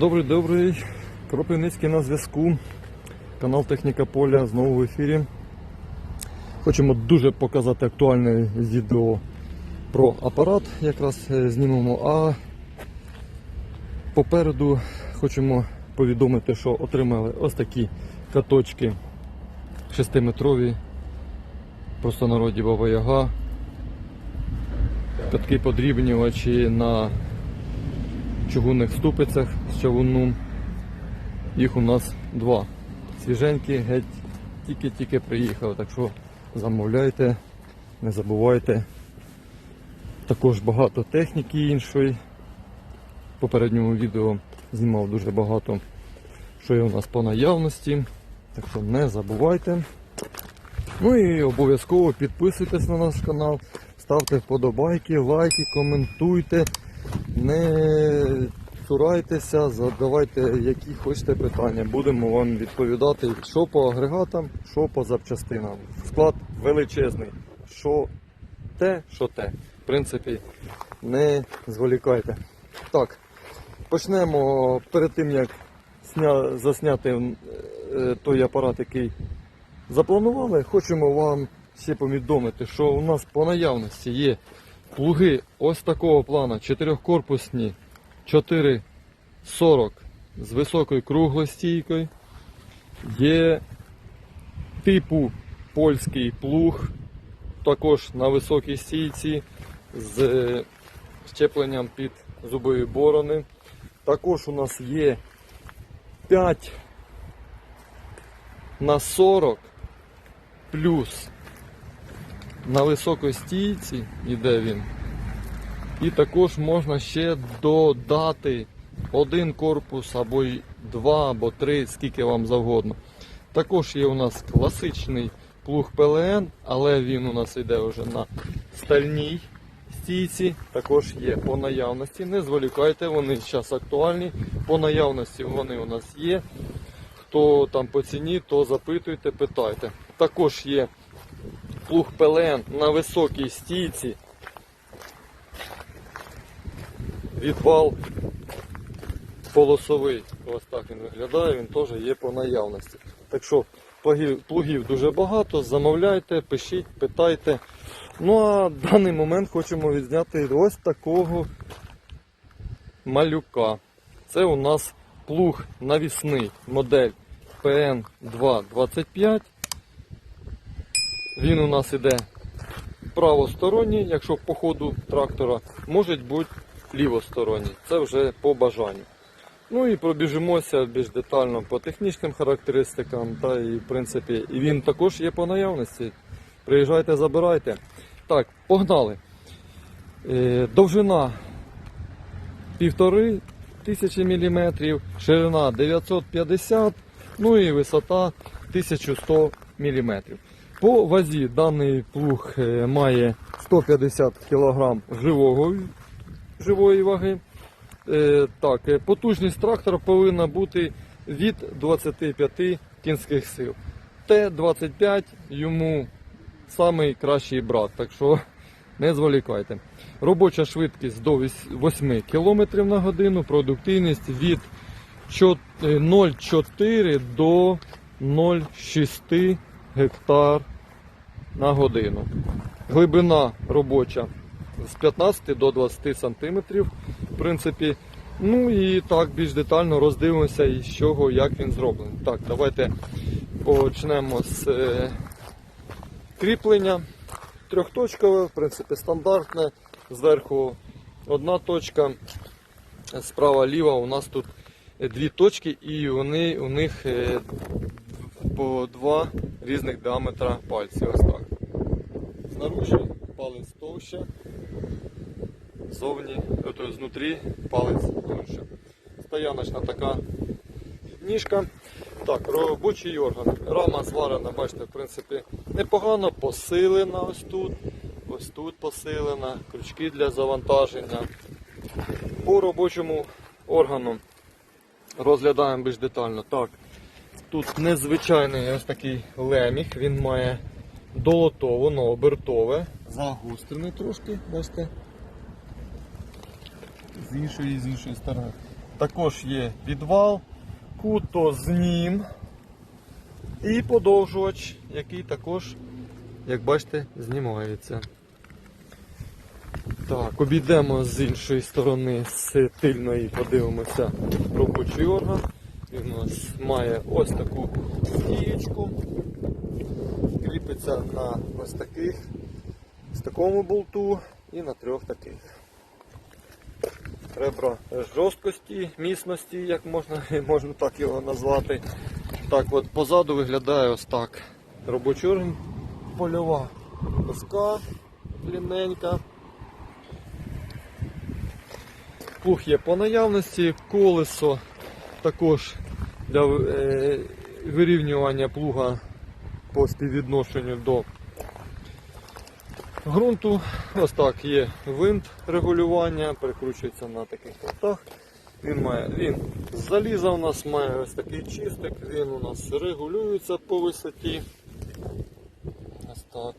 Добрий, добрий. Кропивницький на зв'язку. Канал Техніка Поля знову в ефірі. Хочемо дуже показати актуальне відео про апарат, якраз е, знімемо. А попереду хочемо повідомити, що отримали ось такі каточки 6-метрові, просто народі Баба Яга, катки подрібнювачі на чугунних ступицях з чавуном. Їх у нас два. Свіженькі, геть тільки-тільки приїхали, так що замовляйте, не забувайте. Також багато техніки іншої. В попередньому відео знімав дуже багато, що є у нас по наявності. Так що не забувайте. Ну і обов'язково підписуйтесь на наш канал, ставте вподобайки, лайки, коментуйте. Не цурайтеся, задавайте які хочете питання. Будемо вам відповідати, що по агрегатам, що по запчастинам. Склад величезний. Що те, що те. В принципі, не зволікайте. Так, почнемо перед тим, як сня... засняти е, той апарат, який запланували. Хочемо вам ще повідомити, що у нас по наявності є плуги ось такого плана, чотирьохкорпусні 440 з високою круглостійкою. Є типу польський плуг, також на високій стійці з е, щепленням під зубові борони. Також у нас є 5 на 40 плюс на високій стійці іде він. І також можна ще додати один корпус або два, або три, скільки вам завгодно. Також є у нас класичний плуг ПЛН, але він у нас йде вже на стальній стійці. Також є по наявності. Не зволікайте, вони зараз актуальні. По наявності вони у нас є. Хто там по ціні, то запитуйте, питайте. Також є плуг ПЛН на високій стійці. Відвал полосовий. Ось так він виглядає, він теж є по наявності. Так що плугів дуже багато, замовляйте, пишіть, питайте. Ну а в даний момент хочемо відзняти ось такого малюка. Це у нас плуг навісний модель PN225. Він у нас іде правосторонній, якщо по ходу трактора, може бути лівосторонній. Це вже по бажанню. Ну і пробіжимося більш детально по технічним характеристикам, та і в принципі і він також є по наявності. Приїжджайте, забирайте. Так, погнали. Е, довжина півтори тисячі міліметрів, ширина 950, ну і висота 1100 міліметрів. По вазі даний плуг е, має 150 кг живого, живої ваги. Е, Так, е, потужність трактора повинна бути від 25 кінських сил. Т-25 йому самий кращий брат, так що не зволікайте. Робоча швидкість до 8 км на годину, продуктивність від е, 0,4 до 0,6 гектар на годину. Глибина робоча з 15 до 20 см. В принципі, ну і так більш детально роздивимося, із чого, як він зроблений. Так, давайте почнемо з е, кріплення. Трьохточкове, в принципі, стандартне. Зверху одна точка, справа ліва у нас тут е, дві точки, і вони у них е, по два різних діаметра пальців. Ось так. Знаружі палець товще, зовні, тобто знутрі палець тоньше. Стояночна така ніжка. Так, робочий орган. Рама зварена, бачите, в принципі, непогано посилена ось тут. Ось тут посилена, крючки для завантаження. По робочому органу розглядаємо більш детально. Так, тут незвичайний ось такий леміх, він має долото, воно обертове, загустрене трошки, бачите. З іншої з іншої сторони. Також є підвал, кутознім і подовжувач, який також, як бачите, знімається. Так, обійдемо з іншої сторони, з тильної, подивимося робочий орган. Він у нас має ось таку стієчку. Кріпиться на ось таких, з такому болту і на трьох таких. Ребра жорсткості, міцності, як можна, можна так його назвати. Так от позаду виглядає ось так. Робочий польова доска длинненька. Плуг є по наявності, колесо також для е, вирівнювання плуга по співвідношенню до ґрунту. Ось так є винт регулювання, перекручується на таких болтах. Він має він з заліза у нас має ось такий чистик, він у нас регулюється по висоті. Ось так.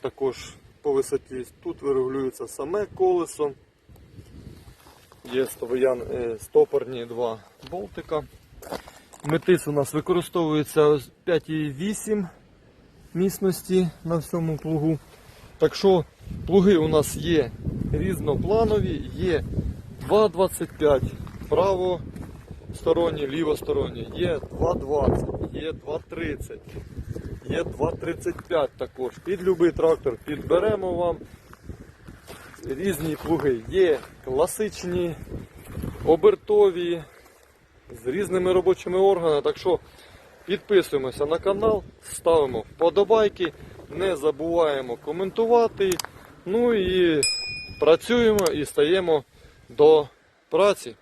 Також по висоті тут регулюється саме колесо. Є е, стопорні два болтика. Метис у нас використовується 5,8 міцності на всьому плугу. Так що плуги у нас є різнопланові, є 2,25 правосторонні, лівосторонні, є 2,20, є 2,30, є 2,35 також. Під будь-який трактор підберемо вам. Різні плуги є класичні, обертові, з різними робочими органами. Так що підписуємося на канал, ставимо вподобайки, не забуваємо коментувати. Ну і працюємо і стаємо до праці.